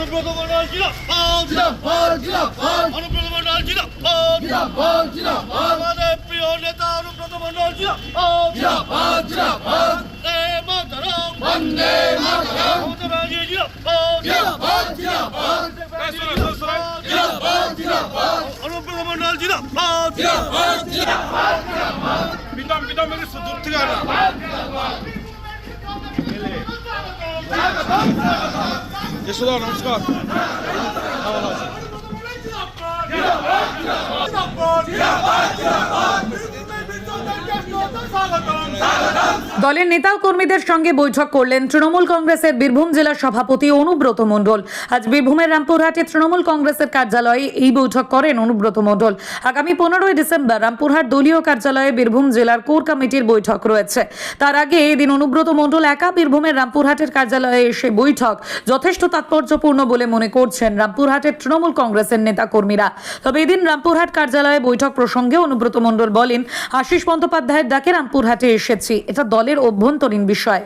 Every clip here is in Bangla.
অনুব্রত মন্ডল জিন্দাবাদ জিন্দাবাদ জিন্দাবাদ অনুব্রত মন্ডল জিন্দাবাদ জিন্দাবাদ জিন্দাবাদ আমাদের প্রিয় নেতা অনুব্রত মন্ডল জিন্দাবাদ জিন্দাবাদ জিন্দাবাদ বন্দে মাতরম বন্দে মাতরম মমতা ব্যানার্জি জিন্দাবাদ জিন্দাবাদ জিন্দাবাদ জিন্দাবাদ জিন্দাবাদ অনুব্রত থেকে আনা যশোদা নমস্কার দলের নেতা কর্মীদের সঙ্গে বৈঠক করলেন তৃণমূল কংগ্রেসের বীরভূম জেলা সভাপতি অনুব্রত মণ্ডল। আজ বীরভূমের রামপুরহাটে তৃণমূল কংগ্রেসের কার্যালয়ে এই বৈঠক করেন অনুব্রত মণ্ডল। আগামী পনেরোই ডিসেম্বর রামপুরহাট দলীয় কার্যালয়ে বীরভূম জেলার কোর কমিটির বৈঠক রয়েছে। তার আগে এদিন অনুব্রত মণ্ডল একা বীরভূমের রামপুরহাটের কার্যালয়ে এসে বৈঠক যথেষ্ট তাৎপর্যপূর্ণ বলে মনে করছেন রামপুরহাটের তৃণমূল কংগ্রেসের নেতা কর্মীরা। তবে এদিন রামপুরহাট কার্যালয়ে বৈঠক প্রসঙ্গে অনুব্রত মণ্ডল বলেন, আশিস বন্দ্যোপাধ্যায়ের ডাকে রামপুরহাটে এসেছি, এটা দলের অভ্যন্তরীণ বিষয়।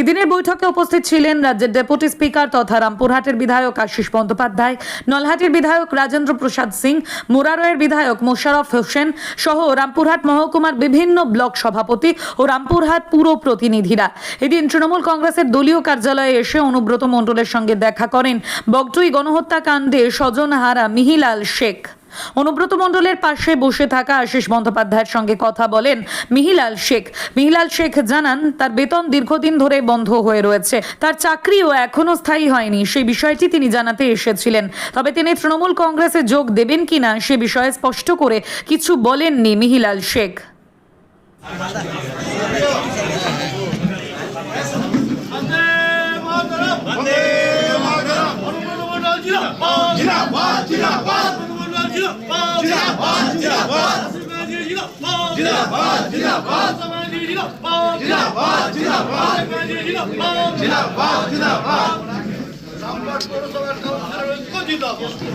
এদিনের বৈঠকে উপস্থিত ছিলেন রাজ্যের ডেপুটি স্পিকার তথা রামপুরহাটের বিধায়ক আশিস বন্দ্যোপাধ্যায়, নলহাটির বিধায়ক রাজেন্দ্র প্রসাদ সিং, মুরারয়ের বিধায়ক মোশারফ হোসেন সহ রামপুরহাট মহকুমার বিভিন্ন ব্লক সভাপতি ও রামপুরহাট পুর প্রতিনিধিরা। এদিন তৃণমূল কংগ্রেসের দলীয় কার্যালয়ে এসে অনুব্রত মণ্ডলের সঙ্গে দেখা করেন বগটুই গণহত্যাকাণ্ডে স্বজনহারা মিহিলাল শেখ। অনুব্রত মণ্ডলের পাশে বসে থাকা আশিস বন্দ্যোপাধ্যায়ের সঙ্গে কথা বলেন মিহিলাল শেখ। মিহিলাল শেখ জানান, তার বেতন দীর্ঘদিন ধরে বন্ধ হয়ে রয়েছে। তার চাকরিও এখনও স্থায়ী হয়নি। সেই বিষয়টি তিনি জানাতে এসেছিলেন। তবে তিনি তৃণমূল কংগ্রেসে যোগ দেবেন কিনা সে বিষয়ে স্পষ্ট করে কিছু বলেননি মিহিলাল শেখ।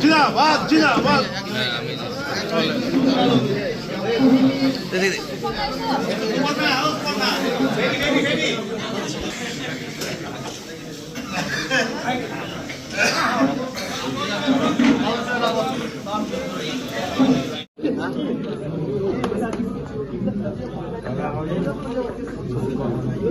জিন্দাবাদ জিন্দাবাদ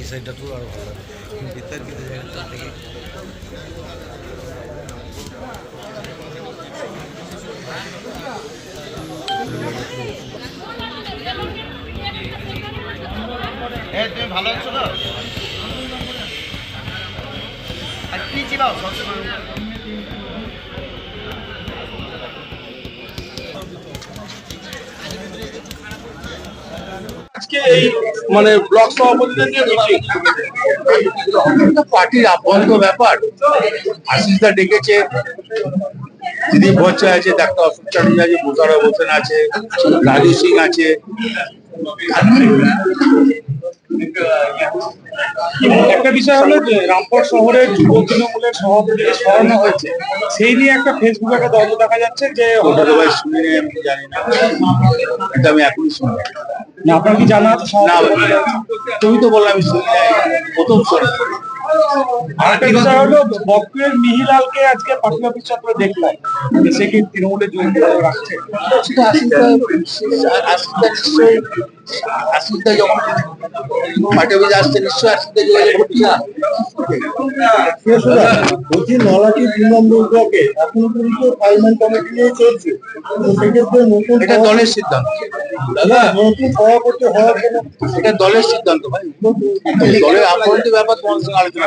এই সাইডটা তো আরও ভালো লাগে। বিতর্কিত জায়গাটা থেকে তুমি ভালো আছো না আর কি চিবাও সবসময় আজকে এই মানে ব্লক সভাপতিদের নিয়ে মিটিং পার্টির আবদ্ধ ব্যাপার। আশিসদা ডেকেছে দিলীপ ভট্টাচার্য আছে ডাক্তার অশোক চ্যাটার্জি আছে মোশারফ হোসেন আছে রাজু সিং আছে। একটা বিষয় হলো যে রামপুর শহরে যুব তৃণমূলের সভাপতিকে সরানো হয়েছে। সেই নিয়ে একটা ফেসবুকে একটা দ্বন্দ্ব দেখা যাচ্ছে যে ওটা তো ভাই শুনিনি আমি জানি না। এটা আমি এখনই শুনলাম না, আপনার কি জানা আছে? তুমি তো বললাম প্রথম শুনি আর একটা হলো বক্রের মিহিলালকে আজকে পার্টি অফিস চত্বরে দেখলাম। সে কি রাখছে যখন পার্টি অফিসে আসছে? নিশ্চয়ই আশিসদা যোগাযোগ করছে বলছি নলাটি তিন নম্বর ব্লকে এখন পর্যন্ত ফাইনাল কমিটি নিয়ে চলছে। সেক্ষেত্রে নতুন এটা দলের সিদ্ধান্ত। দাদা নতুন সভাপতি হওয়ার জন্য এটা দলের সিদ্ধান্ত ভাই। দলের আপন্ত ব্যাপার তোমার সঙ্গে আলোচনা